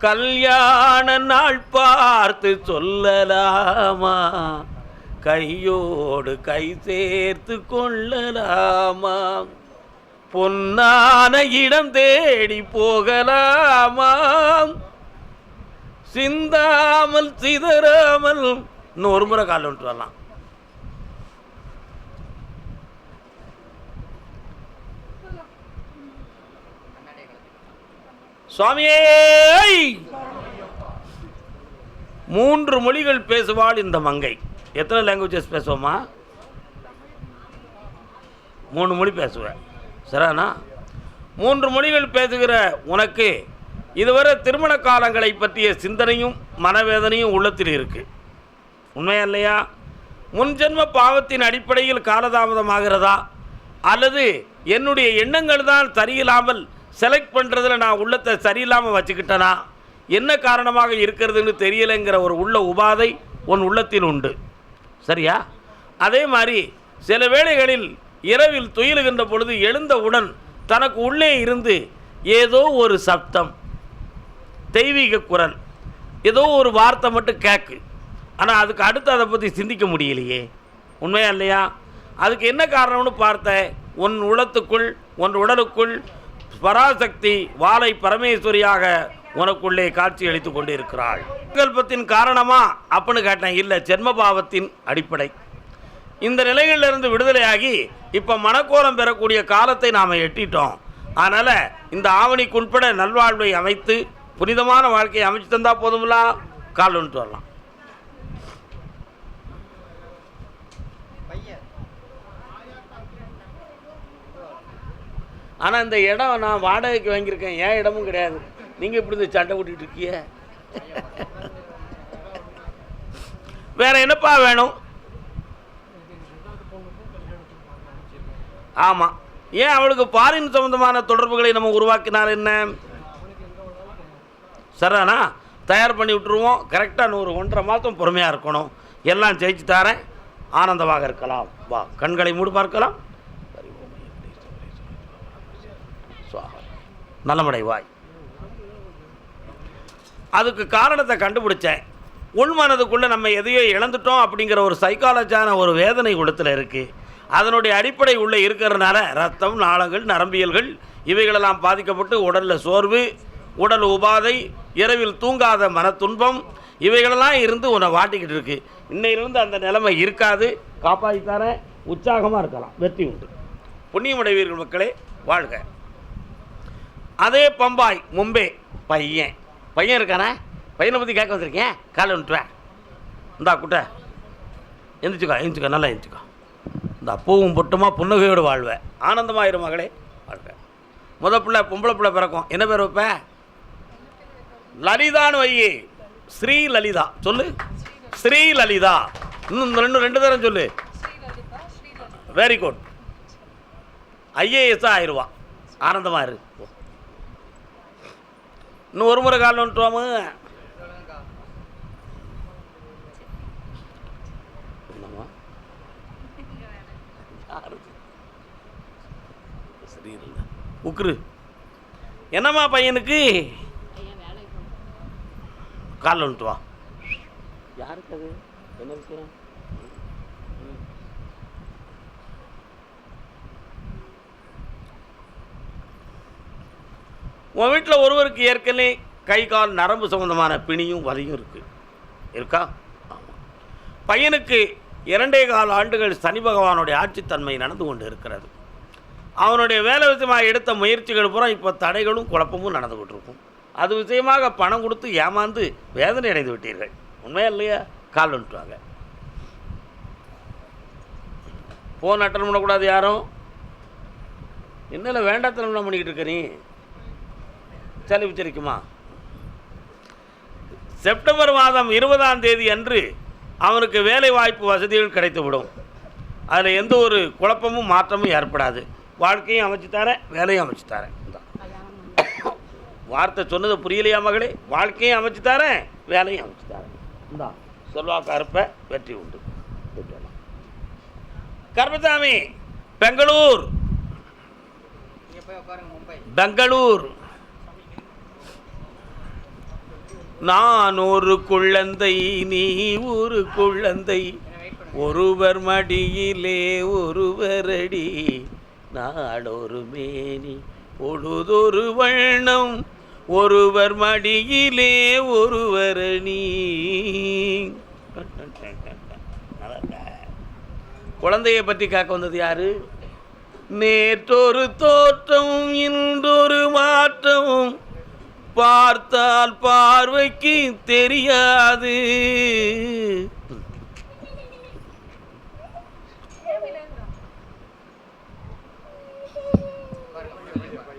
கல்யாண நாள் பார்த்து சொல்லலாமா? கையோடு கை சேர்த்து கொள்ளலாமா? பொன்னான இடம் தேடி போகலாமா? சிந்தாமல் சிதறாமல் இன்னும் ஒரு முறை கால் விட்டு வரலாம் சுவாமியே மூன்று மொழிகள் பேசுவாள் இந்த மங்கை. எத்தனை லாங்குவேஜஸ் பேசுவோமா? மூணு மொழி பேசுவேன் சரிண்ணா மூன்று மொழிகள் பேசுகிற உனக்கு இதுவரை திருமண காலங்களை பற்றிய சிந்தனையும் மனவேதனையும் உள்ளத்தில் இருக்குது உண்மையா இல்லையா? முன்ஜென்ம பாவத்தின் அடிப்படையில் காலதாமதமாகிறதா அல்லது என்னுடைய எண்ணங்கள் தான் சரியில்லாமல் செலக்ட் பண்ணுறதுல நான் உள்ளத்தை சரியில்லாமல் வச்சுக்கிட்டேனா? என்ன காரணமாக இருக்கிறதுன்னு தெரியலைங்கிற ஒரு உள்ள உபாதை உன் உள்ளத்தில் உண்டு. சரியா? அதே மாதிரி சில வேளைகளில் இரவில் துயிலுகின்ற பொழுது எழுந்தவுடன் தனக்கு உள்ளே இருந்து ஏதோ ஒரு சப்தம் தெய்வீக குரல் ஏதோ ஒரு வார்த்தை மட்டும் கேக்கு. ஆனால் அதுக்கு அடுத்து அதை பற்றி சிந்திக்க முடியலையே. உண்மையா இல்லையா? அதுக்கு என்ன காரணம்னு பார்த்த உன் உள்ளத்துக்குள் உன் உடலுக்குள் பராசக்தி வாளை பரமேஸ்வரியாக உனக்குள்ளே காட்சி அளித்து கொண்டிருக்கிறாள். சங்கல்பத்தின் காரணமா? அப்படின்னு கேட்டேன். இல்லை ஜென்மபாவத்தின் அடிப்படை. இந்த நிலைகளிலிருந்து விடுதலையாகி இப்போ மனக்கோலம் பெறக்கூடிய காலத்தை நாம் எட்டிட்டோம். அதனால் இந்த ஆவணிக்குட்பட நல்வாழ்வை அமைத்து புனிதமான வாழ்க்கையை அமைச்சு தந்தால் போதும்லாம் கால் வந்துட்டு வரலாம். ஆனால் இந்த இடம் நான் வாடகைக்கு வாங்கியிருக்கேன். ஏன் இடமும் கிடையாது. நீங்கள் இப்படி இந்த சண்டை கூட்டிகிட்டு இருக்கிய வேற என்னப்பா வேணும்? ஆமாம் ஏன் அவளுக்கு பாரின் சம்பந்தமான தொடர்புகளை நம்ம உருவாக்கினால் என்ன? சரிதானா தயார் பண்ணி விட்டுருவோம். கரெக்டாக நூறு ஒன்றரை மாதம் பொறுமையாக இருக்கணும். எல்லாம் ஜெயிச்சு தரேன். ஆனந்தமாக இருக்கலாம். வா கண்களை மூடு பார்க்கலாம். நலமடைவாய். அதுக்கு காரணத்தை கண்டுபிடிச்சேன். உள்மனதுக்குள்ளே நம்ம எதையோ இழந்துட்டோம் அப்படிங்கிற ஒரு சைக்காலஜியான ஒரு வேதனை குடத்தில் இருக்குது அதனுடைய அடிப்படை உள்ளே இருக்கிறதுனால ரத்தம் நாளங்கள் நரம்பியல்கள் இவைகளெல்லாம் பாதிக்கப்பட்டு உடலில் சோர்வு உடல் உபாதை இரவில் தூங்காத மன துன்பம் இவைகளெல்லாம் இருந்து உன்னை வாட்டிக்கிட்டு இருக்கு. இன்னையிலிருந்து அந்த நிலைமை இருக்காது. காப்பாற்றி தரேன் உற்சாகமாக இருக்கலாம். வெற்றி உண்டு. புண்ணியமடைவீர்கள் மக்களே. வாழ்க. அதே பம்பாய் மும்பை. பையன். பையன் இருக்கானே? பையனை பற்றி கேட்க வந்திருக்கேன். காலை விட்டுவேன் இந்தா குட்டை. எந்திரிச்சுக்கோ எந்திரிச்சுக்கோ நல்லா எந்திரிச்சுக்கோ. இந்த பூவும் பொட்டுமா புன்னகையோடு வாழ்வேன் ஆனந்தமாயிரும் மகளே. வாழ்வேன் முத பிள்ளை பொம்பளை பிள்ளை பிறக்கும். என்ன பேர் வைப்ப? லலிதான்னு வையி. ஸ்ரீ லலிதா சொல்லு. ஸ்ரீ லலிதா இன்னும் ரெண்டு ரெண்டு தரம் சொல்லு. வெரி குட் ஐஏஎஸ் ஆயிடுவான் ஆனந்தமாக இரு இன்னும் ஒரு முறை கால் வந்துட்டுவாம என்னம்மா? என்னம்மா பையனுக்கு? காலில் வந்துட்டு வா யாருக்கு அது என்ன விஷயம்? உன் வீட்டில் ஒருவருக்கு ஏற்கனவே கை கால் நரம்பு சம்மந்தமான பிணியும் வலியும் இருக்குது இருக்கா? ஆமாம் பையனுக்கு இரண்டே கால் ஆண்டுகள் சனி பகவானுடைய ஆட்சித்தன்மை நடந்து கொண்டு இருக்கிறது. அவனுடைய வேலை விஷயமாக எடுத்த முயற்சிகள் பூரா இப்போ தடைகளும் குழப்பமும் நடந்து கொண்டிருக்கும். அது விஷயமாக பணம் கொடுத்து ஏமாந்து வேதனை அடைந்து விட்டீர்கள். உண்மையா இல்லையா? கால் வந்துட்டுவாங்க ஃபோன் அட்டன் பண்ணக்கூடாது யாரும்? என்னல வேண்டாத்தனம் பண்ணிக்கிட்டு இருக்க நீ? சளி உச்சரிக்குமா செப்டம்பர் மாதம் இருபதாம் தேதி அன்று அவனுக்கு வேலை வாய்ப்பு வசதிகள் கிடைத்துவிடும். அதில் எந்த ஒரு குழப்பமும் மாற்றமும் ஏற்படாது. வாழ்க்கையும் அமைச்சு தரேன் வேலையும் அமைச்சு தரேன் வார்த்தை சொன்னது புரியலையா மகளே? வாழ்க்கையும் அமைச்சு தரேன் வேலையும் அமைச்சு தரேன் இந்தா அறுப்ப வெற்றி உண்டு. விட்டுறலாம். கருப்பசாமி பெங்களூர். பெங்களூர். நான் ஒரு குழந்தை நீ ஒரு குழந்தை. ஒருவர் மடியிலே ஒருவரடி நாடொரு மேனி. பொழுதொரு வண்ணம் ஒருவர் மடியிலே ஒருவரணி குழந்தையை பற்றி காக்க வந்தது யாரு? நேற்றொரு தோற்றம் இன்றொரு மாற்றம். பார்த்தால் பார்வைக்கு தெரியாது.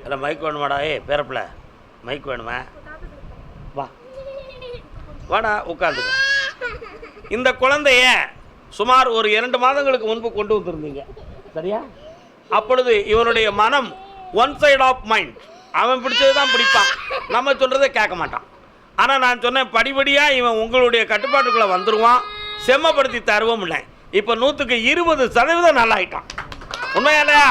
இல்லை மைக் வேணுமாடா? ஏ பேரப்பில் மைக் வேணுமா? வா. வாடா உட்காந்துக்க. இந்த குழந்தைய சுமார் ஒரு இரண்டு மாதங்களுக்கு முன்பு கொண்டு வந்திருந்தீங்க. சரியா? அப்பொழுது இவனுடைய மனம் ஒன் சைடு ஆஃப் மைண்ட் அவன் பிடிச்சது தான் பிடிப்பான். நம்ம சொல்கிறத கேட்க மாட்டான். ஆனால் நான் சொன்னேன் படிப்படியாக இவன் உங்களுடைய கட்டுப்பாட்டுக்குள்ளே வந்துடுவான் செம்மப்படுத்தி தருவோம் இல்லை. இப்போ நூற்றுக்கு இருபது சதவீதம் நல்லாயிட்டான். உண்மையா இல்லையா?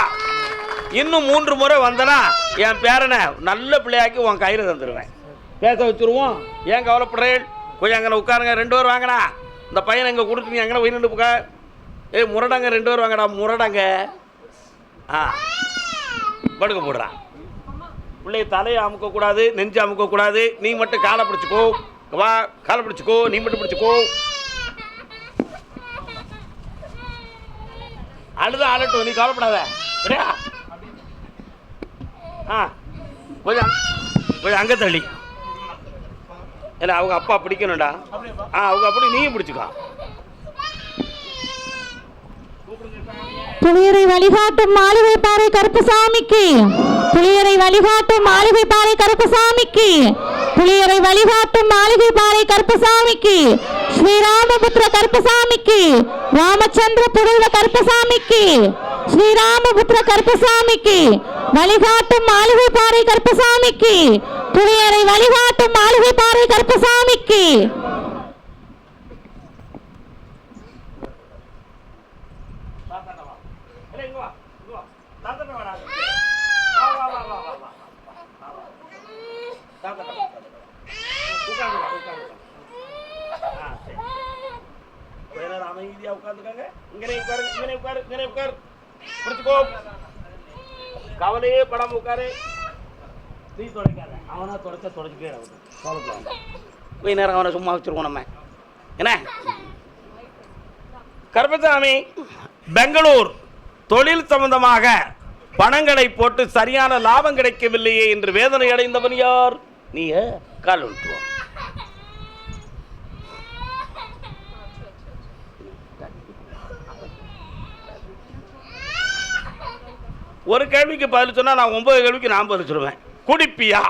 இன்னும் மூன்று முறை வந்தனா என் பேரனை நல்ல பிள்ளையாக்கி உன் கையில் தந்துடுவேன் பேச வச்சுருவோம். ஏன் கவலைப்படுறேன்? கொஞ்சம் அங்கே உட்காருங்க. ரெண்டு பேர் வாங்கடா. இந்த பையனை இங்கே கொடுத்துருங்க எங்கே போய் நின்று போக்க ஏய் முரடாங்க ரெண்டு பேர் வாங்கடா. முரடாங்க. ஆ. படுக்க போடுறான் பிள்ளைய தலையை அமுக்கக்கூடாது நெஞ்சு அமுக்கக்கூடாது நீ மட்டும் காலை பிடிச்சிக்கோ. வா காலை பிடிச்சிக்கோ. நீ மட்டும் பிடிச்சிக்கோ. அழுத அழட்டும் நீ கவலைப்படாத. சரியா? ஆ கொஞ்சம் கொஞ்சம் அங்கே தள்ளி. இல்லை அவங்க அப்பா பிடிக்கணும்டா. ஆ அவங்க அப்படி நீயும் பிடிச்சிக்கோ. புளியரை வழிகாட்டும் மாளிகை பாறை கருப்பசாமிக்கு. புளியரை வழிகாட்டும் மாளிகை பாறை கருப்பசாமிக்கு. புளியரை வழிகாட்டும் மாளிகை பாறை கருப்பசாமிக்கு. ஸ்ரீராமபுத்திர கருப்பசாமிக்கு. ராமச்சந்திர புருவ கருப்பசாமிக்கு. ஸ்ரீராமபுத்திர கருப்பசாமிக்கு. வழிகாட்டும் மாளிகை பாறை கருப்பசாமிக்கு. புளியரை வழிகாட்டும் மாளிகை பாறை கருப்பசாமிக்கு. உட்காரு உட்காரு உட்காரு. கவலையே படாம உட்காரு. நீ தொடக்காத அவனா தொடச்சா தொடச்சிக்கே கவலைப்படாத கொஞ்ச நேரம் அவனை சும்மா வச்சிருவோம் நம்ம. என்ன? கருப்பசாமி பெங்களூர் தொழில் சம்பந்தமாக பணங்களை போட்டு சரியான லாபம் கிடைக்கவில்லையே என்று வேதனை அடைந்தவன் யார்? நீ கால் விட்டுருவோம் ஒரு கேள்விக்கு பதில் சொன்னால் நான் ஒன்பது கேள்விக்கு நான் பதில் சொல்லுவேன். குடிப்பியா?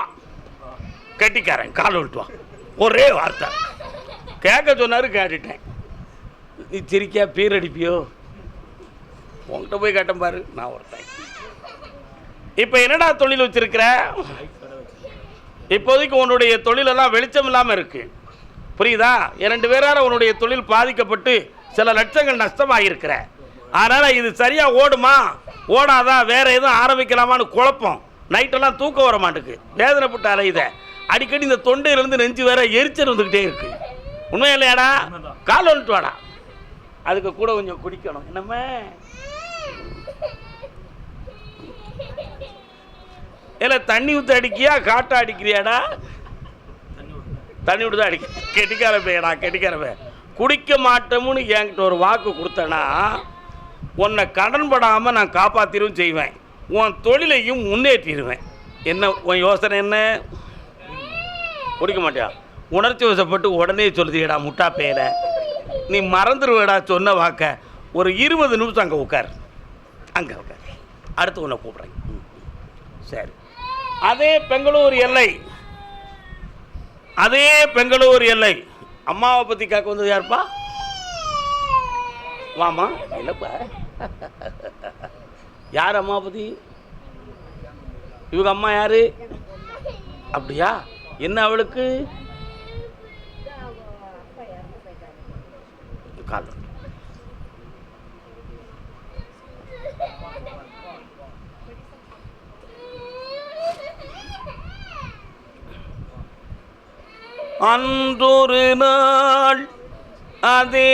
கட்டிக்காரன் கால் விட்டுவான் ஒரே வார்த்தை. கேட்க சொன்னார் கேட்டுட்டேன். நீ சிரிக்கா பீர் அடிப்பியோ உன்கிட்ட போய் கேட்டேன் பாரு நான் ஒருத்தன். இப்போ என்னடா தொழில் வச்சிருக்கிற? இப்போதைக்கு உன்னுடைய தொழிலெல்லாம் வெளிச்சம் இல்லாமல் இருக்குது புரியுதா? இரண்டு பேரால் உன்னுடைய தொழில் பாதிக்கப்பட்டு சில லட்சங்கள் நஷ்டமாகிருக்கிற அதனால் இது சரியாக ஓடுமா? ஓடாதா? வேற எதுவும் ஆரம்பிக்கலாமான்னு குழப்பம். நைட்டெல்லாம் தூக்கம் வர மாட்டுக்கு. வேதனைப்பட்டு அலையுத அடிக்கடி இந்த தொண்டையிலேருந்து நெஞ்சு வேற எரிச்சல் வந்துக்கிட்டே இருக்கு. உண்மையா இல்லையாடா கால் வந்துட்டு வாடா. அதுக்கு கூட கொஞ்சம் குடிக்கணும். என்னம்மா? இல்லை தண்ணி ஊற்றி அடிக்கியா? காட்டை அடிக்கிறியாடா? தண்ணி விட்டு தான் அடிக்க. கெட்டிக்கார பையடா கெட்டிக்கார பையன். குடிக்க மாட்டோம்னு என்கிட்ட ஒரு வாக்கு கொடுத்தேன்னா உன்னை கடன்படாமல் நான் காப்பாற்றிடும் செய்வேன். உன் தொழிலையும் முன்னேற்றிடுவேன். என்ன உன் யோசனை என்ன? பிடிக்க மாட்டியா? உணர்ச்சி வசப்பட்டு உடனே சொல்லுதியடா முட்டா பேர நீ மறந்துடுவேடா சொன்ன வாக்க. ஒரு இருபது நிமிஷம் அங்கே உட்கார் அங்கே உட்கார் அடுத்து உன்னை கூப்பிட்றேன். சரி. அதே பெங்களூர் எல்லை. அதே பெங்களூர் எல்லை. அம்மாவை பற்றி கேட்க வந்தது யாருப்பா? வாமா இல்லைப்பா. யார் அம்மா பற்றி இவங்க அம்மா யாரு? அப்படியா? என்ன அவளுக்கு? கால் அன்றொரு நாள் அதே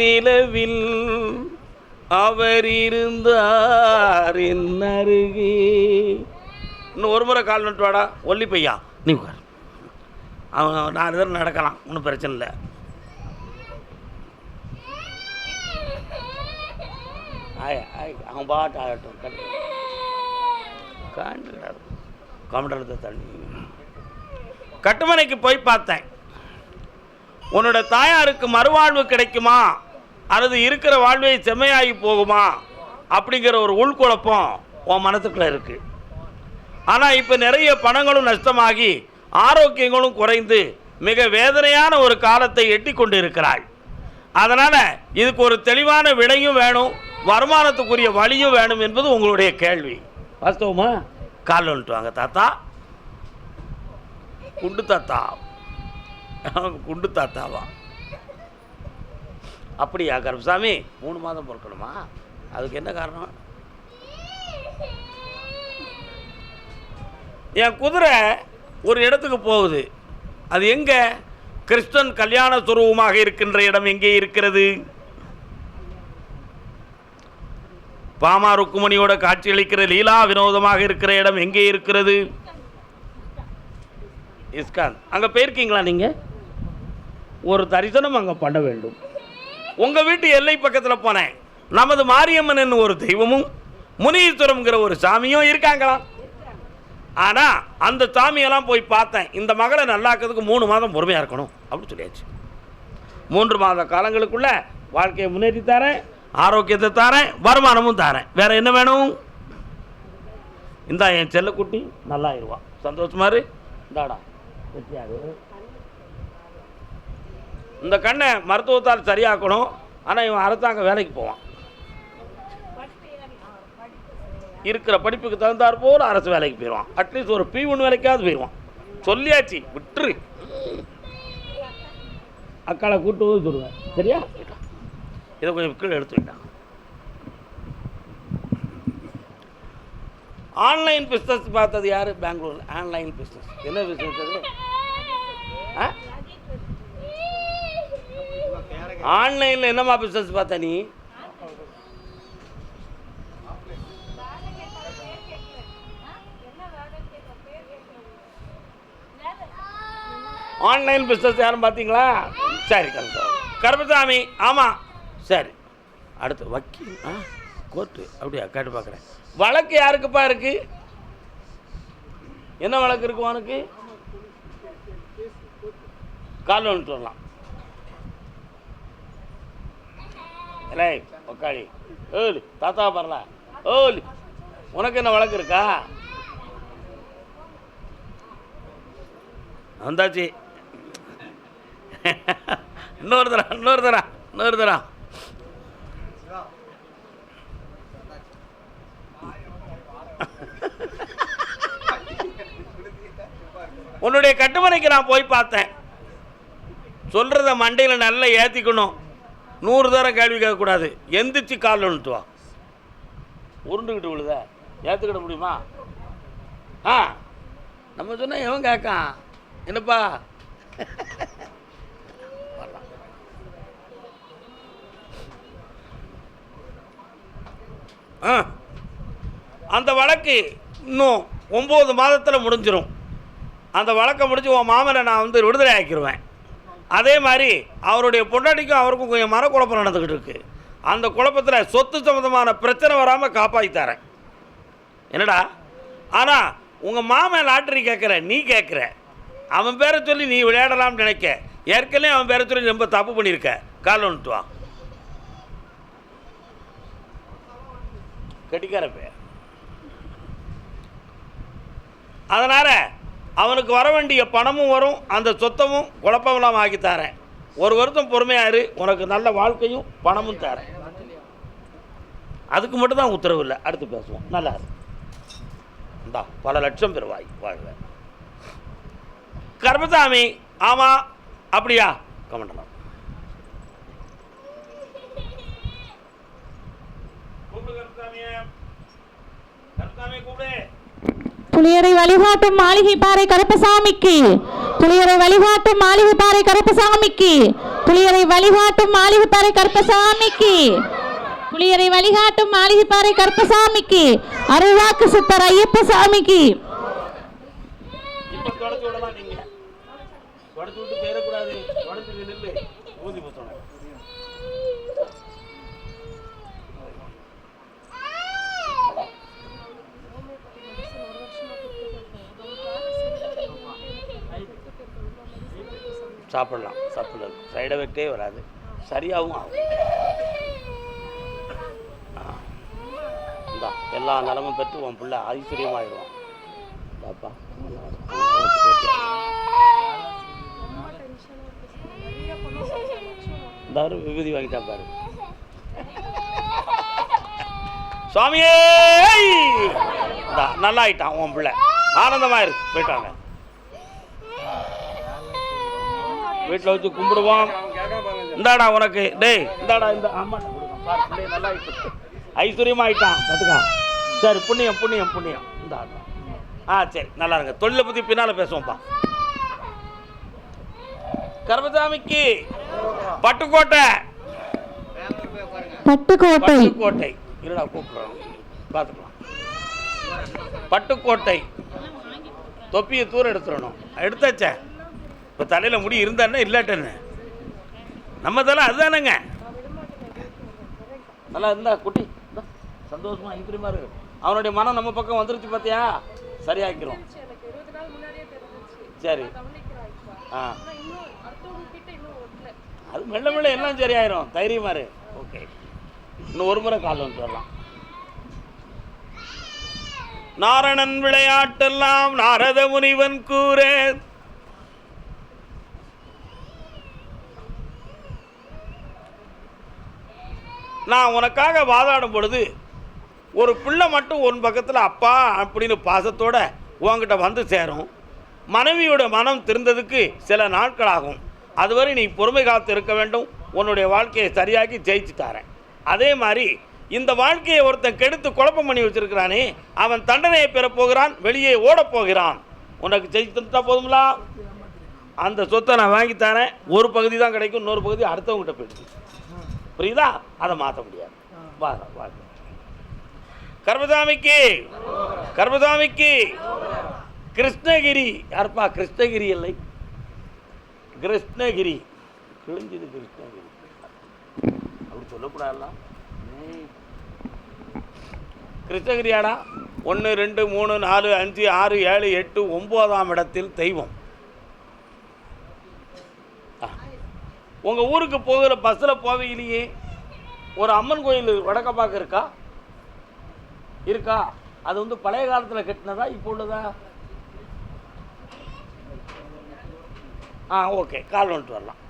நிலவில் அவர் இருந்தார் என் அருகே இன்னும் ஒரு முறை கால் நட்டு வாடா. ஒல்லி பையா நீ உட்கார். அவன் நாலு பேர் நடக்கலாம் ஒன்றும் பிரச்சனை இல்லை. அவன் பாட்டு ஆகட்டும் கட்டு கமண்டலத்தை தண்ணி. கட்டுமனைக்கு போய் பார்த்தேன். உன்னோட தாயாருக்கு மறுவாழ்வு கிடைக்குமா? அல்லது இருக்கிற வாழ்வே செம்மையாகி போகுமா? அப்படிங்கிற ஒரு உள்குழப்பம் உன் மனசுக்குள்ளே இருக்கு. ஆனால் இப்போ நிறைய பணங்களும் நஷ்டமாகி ஆரோக்கியங்களும் குறைந்து மிக வேதனையான ஒரு காலத்தை எட்டி கொண்டு இருக்கிறாள் அதனால் இதுக்கு ஒரு தெளிவான விடையும் வேணும் வருமானத்துக்குரிய வழியும் வேணும் என்பது உங்களுடைய கேள்வி. வாஸ்தவமா? கால் வந்துட்டு வாங்க தாத்தா. குண்டு தாத்தா. அவங்க குண்டு தாத்தாவா? அப்படியா கருப்பசாமி மூணு மாதம் பொறுக்கணுமா? அதுக்கு என்ன காரணம்? என் குதிரை ஒரு இடத்துக்கு போகுது. அது எங்கே? கிறிஸ்டன் கல்யாண சுரூபமாக இருக்கின்ற இடம் எங்கே இருக்கிறது? பாமா ருக்குமணியோட காட்சியளிக்கிற லீலா வினோதமாக இருக்கிற இடம் எங்கே இருக்கிறது? இஸ்கான். அங்கே போயிருக்கீங்களா நீங்கள் ஒரு தரிசனம் அங்கே பண்ண வேண்டும். உங்கள் வீட்டு எல்லை பக்கத்தில் போனேன். நமது மாரியம்மன் என்னும் ஒரு தெய்வமும் முனீஸ்வரம்ங்கிற ஒரு சாமியும் இருக்காங்களாம். ஆனால் அந்த சாமியெல்லாம் போய் பார்த்தேன். இந்த மகளை நல்லாக்கிறதுக்கு மூணு மாதம் பொறுமையாக இருக்கணும் அப்படின்னு சொல்லியாச்சு. மூன்று மாத காலங்களுக்குள்ளே வாழ்க்கையை முன்னேற்றி தரேன் ஆரோக்கியத்தை தரேன் வருமானமும் தரேன். வேறு என்ன வேணும்? இந்தா என் செல்லக்குட்டி நல்லா இருவா. சந்தோஷமாரு இந்தாடா வெற்றியாக இந்த கண்ணை மருத்துவத்தால் சரியாக்கணும். ஆனால் இவன் அரசாங்க வேலைக்கு போவான். இருக்கிற படிப்புக்கு தகுந்தாற் போல் அரசு வேலைக்கு போயிடுவான் அட்லீஸ்ட் ஒரு பி ஒன்று வேலைக்காவது போயிடுவான் சொல்லியாச்சு விட்டுரு. அக்காளை கூட்டு வந்து சொல்லுவேன் சரியா? இதை கொஞ்சம் கீழே எடுத்துக்கிட்டான் ஆன்லைன் பிஸ்னஸ் பார்த்தது யார்? பெங்களூர். ஆன்லைன் பிஸ்னஸ் என்ன பிஸ்னஸ் அது? ஆ? ஆன்லைனில் என்னம்மா பிஸ்னஸ் பார்த்த நீ? ஆன்லைன் பிஸ்னஸ் யாரும் பார்த்தீங்களா? சரி கருப்பா கருப்பசாமி ஆமாம் சரி. அடுத்து வக்கீல் ஆ கோர்ட்டு. அப்படியா கேட்டு பார்க்குறேன். வழக்கு யாருக்குப்பா இருக்கு? என்ன வழக்கு இருக்கு உனக்கு? கால் வந்துட்டு வரலாம். இல்லை உக்காளி. ஏழு தாத்தா பரல ஏழு. உனக்கு என்ன வழக்கு இருக்கா? வந்தாச்சு. இன்னொரு தரம் இன்னொரு தரம் இன்னொரு தரம் உன்னுடைய கட்டுமனைக்கு நான் போய் பார்த்தேன். சொல்கிறத மண்டையில் நல்லா ஏற்றிக்கணும் நூறு தரம் கேள்வி கேட்கக்கூடாது. எந்திரிச்சு காலில் விழுத்து உருண்டுக்கிட்டு விழுத. ஏற்றுக்கிட முடியுமா? ஆ? நம்ம சொன்னால் எவன் கேட்கான் என்னப்பா? ஆ. அந்த வழக்கு இன்னும் ஒம்பது மாதத்தில் முடிஞ்சிடும் அந்த வழக்கை முடிஞ்சு உன் மாமனை நான் வந்து விடுதலை ஆக்கிடுவேன் அதே மாதிரி அவருடைய பொண்டாட்டிக்கும் அவருக்கும் கொஞ்சம் மனக்குழப்பம் நடந்துக்கிட்டு இருக்கு. அந்த குழப்பத்தில் சொத்து சம்மந்தமான பிரச்சனை வராமல் காப்பாற்றித்தாரேன் என்னடா? ஆனால் உங்கள் மாமன் லாட்டரி கேட்குற நீ கேட்குற. அவன் பேரை சொல்லி நீ விளையாடலாம்னு நினைக்க. ஏற்கனவே அவன் பேரை சொல்லி ரொம்ப தப்பு பண்ணியிருக்க கால் வந்துட்டு வா. கட்டிக்கார பேர் அதனால் அவனுக்கு வர வேண்டிய பணமும் வரும் அந்த சொத்தமும் குழப்பமெல்லாம் ஆக்கி தரேன். ஒரு வருஷம் பொறுமையாரு உனக்கு நல்ல வாழ்க்கையும் பணமும் தரேன். அதுக்கு மட்டும் தான் உத்தரவு இல்லை. அடுத்து பேசுவோம். நல்லா இரு. இந்தா பல லட்சம் பேர் வாய் வாழ்வேன் கர்மசாமி ஆமாம் அப்படியா? கமண்டலம் கூப்பிடு கருப்பசாமியை கூப்பிடு. புளியரை வழிகாட்டும் மாளிகை பாறை கருப்பசாமிக்கு. புளியரை வழிகாட்டும் மாளிகை பாறை கருப்பசாமிக்கு. புளியரை வழிகாட்டும் மாளிகை பாறை கருப்பசாமிக்கு. புளியரை வழிகாட்டும் மாளிகை பாறை கருப்பசாமிக்கு. அருள்வாக்கு சித்தர் ஐயப்ப சாமிக்கு இப்போ தொடச்சி விடலாம் நீங்க தொடச்சி விட்டு போயிடக்கூடாது தொடச்சி நில்லு ஊதி புத்தணும் சாப்பிடலாம். சாப்பிடலாம். சைடு எஃபெக்டே வராது. சரியாகவும் ஆகும். இந்தா எல்லா நலமும் பெற்று உன் பிள்ளை ஐஸ்வர்யமாயிடுவான். பாப்பா. தரு விபூதி வாங்கிட்டா பாரு. சுவாமியே இந்தா, நல்லா ஆயிட்டான் உன் பிள்ளை. ஆனந்தமா இருக்கு போயிட்டாங்க வீட்டில் வச்சு கும்பிடுவோம். இந்தாடா உனக்கு. டேய் இந்தாடா இந்த ஆமா பாரு பிள்ளைய நல்லா ஆயிட்டு ஐஸ்வர்யமா ஆயிட்டான் பார்த்துக்கா. சரி புண்ணியம் புண்ணியம் புண்ணியம். இந்தா ஆ சரி நல்லா இருங்க. தொழிலை பற்றி பின்னால் பேசுவோம்ப்பா. கர்மசாமிக்கு பட்டுக்கோட்டை. பட்டுக்கோட்டை. பட்டுக்கோட்டை. இருடா கூப்பிடுறோம் பார்த்துக்கலாம். பட்டுக்கோட்டை. தொப்பியை தூரம் எடுத்துடணும். எடுத்தாச்சே? இப்போ தலையில் முடி இருந்தானே இல்லாட்டன்னு. நம்ம தலை அதுதானேங்க. நல்லா இருந்தா குட்டி. சந்தோஷமா ஐக்கியமா இருக்கு அவனுடைய மனம் நம்ம பக்கம் வந்துருச்சு பார்த்தியா சரியாக்கிறோம் சரி. ஆ. அது மெல்ல மெல்ல எல்லாம் சரியாயிரும். தைரியமா இரு. ஓகே. இன்னும் ஒரு முறை கால் வந்துட்டு வரலாம் நாரணன் விளையாட்டெல்லாம் நாரத முனிவன் கூற. நான் உனக்காக வாதாடும் பொழுது ஒரு பிள்ளை மட்டும் உன் பக்கத்தில் அப்பா அப்படின்னு பாசத்தோட உன்கிட்ட வந்து சேரும். மனைவியோட மனம் திருந்ததுக்கு சில நாட்கள் ஆகும். அதுவரை நீ பொறுமை காத்து இருக்க வேண்டும். உன்னுடைய வாழ்க்கையை சரியாக்கி ஜெயிச்சு தரேன். அதே மாதிரி இந்த வாழ்க்கையை ஒருத்தன் கெடுத்து குழப்பம் பண்ணி வச்சிருக்கிறானே அவன் தண்டனையை பெறப்போகிறான் வெளியே ஓடப் போகிறான். உனக்கு ஜெயிச்சு தந்துட்டா போதுங்களா அந்த சொத்தை நான் வாங்கி தரேன். ஒரு பகுதி தான் கிடைக்கும் இன்னொரு பகுதி அடுத்தவங்ககிட்ட போயிடுச்சு. புரியுதா? அதை மாற்ற முடியாது. வா வா கர்மசாமிக்கு கர்மசாமிக்கு. கிருஷ்ணகிரி. யாருப்பா? கிருஷ்ணகிரி இல்லை. கிருஷ்ணகிரி. கிழிஞ்சது கிருஷ்ணகிரி. அப்படி சொல்லக்கூடாதுலாம். கிருஷ்ணகிரியாடா? ஒன்று ரெண்டு மூணு நாலு அஞ்சு ஆறு ஏழு எட்டு ஒம்போதாம் இடத்தில் தெய்வம். உங்கள் ஊருக்கு போகிற பஸ்ஸில் போவீங்களே ஒரு அம்மன் கோயில் வடக்க பார்க்க இருக்கா? இருக்கா? அது வந்து பழைய காலத்தில் கட்டினதா இப்போ உள்ளதா? ஆ ஓகே. கால் வந்துட்டு வரலாம்.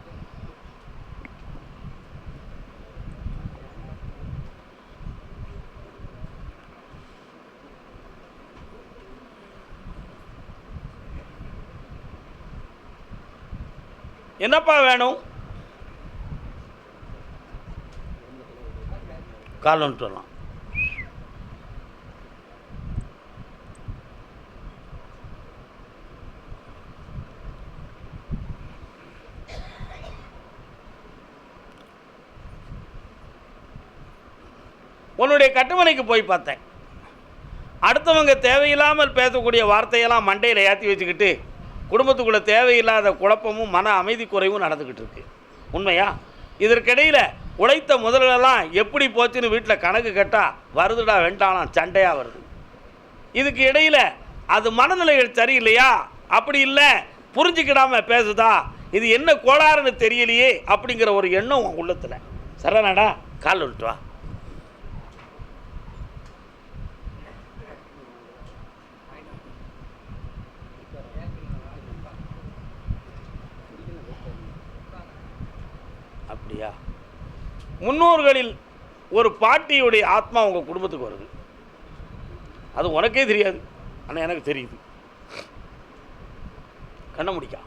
என்னப்பா வேணும்? கால் வந்துட்டு வரலாம். உன்னுடைய கட்டுமனைக்கு போய் பார்த்தேன். அடுத்தவங்க தேவையில்லாமல் பேசக்கூடிய வார்த்தையெல்லாம் மண்டையில் ஏற்றி வச்சுக்கிட்டு குடும்பத்துக்குள்ளே தேவையில்லாத குழப்பமும் மன அமைதி குறைவும் நடந்துக்கிட்டு இருக்கு. உண்மையா? இதற்கிடையில் உழைத்த முதலெல்லாம் எப்படி போச்சுன்னு வீட்டில் கணக்கு கேட்டால் வருதுடா வெண்டாலாம் சண்டையாக வருது. இதுக்கு இடையில் அது மனநிலைகள் சரியில்லையா? அப்படி இல்லை புரிஞ்சுக்கிடாம பேசுதா? இது என்ன கோளாறுன்னு தெரியலையே அப்படிங்கிற ஒரு எண்ணம் உன் உள்ளத்தில். சரணாடா கால் விட்டு வா. அப்படியா? முன்னோர்களில் ஒரு பாட்டியுடைய ஆத்மா உங்கள் குடும்பத்துக்கு வருது. அது உனக்கே தெரியாது. ஆனால் எனக்கு தெரியுது. கண்ண முடிக்கா.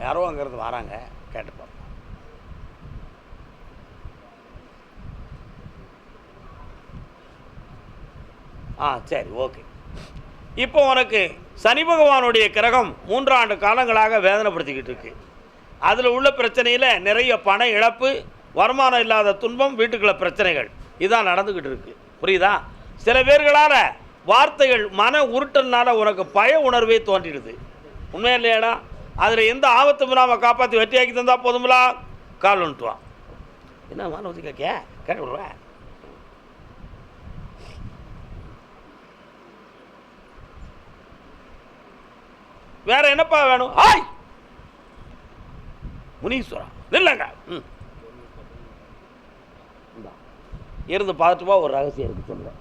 யாரோ அங்கேருந்து வராங்க கேட்டு பார்ப்போம் ஆ சரி ஓகே. இப்போ உனக்கு சனி பகவானுடைய கிரகம் மூன்றாண்டு காலங்களாக வேதனைப்படுத்திக்கிட்டு இருக்கு. அதில் உள்ள பிரச்சனையில் நிறைய பண இழப்பு வருமானம் இல்லாத துன்பம் வீட்டுக்குள்ள பிரச்சனைகள். இதான் நடந்துக்கிட்டு இருக்குது புரியுதா? சில பேர்களால் வார்த்தைகள் மன உருட்டல்னால உனக்கு பய உணர்வே தோன்றிடுது. உண்மையா இல்லையாடா? அதில் எந்த ஆபத்தும் இல்லாமல் காப்பாற்றி வெட்டியாக்கி தந்தால் போதுங்களா கால் வந்துட்டுவான் என்ன மன ஊற்றி கேட்க? கேட்டு விடுவேன் வேற என்னப்பா வேணும்? ஹாய்! முனீஸ்வரா. இல்லைங்க ம் இந்தா. இருந்து பார்த்துட்டு வா ஒரு ரகசியம் இருக்குது சொல்லுங்கள்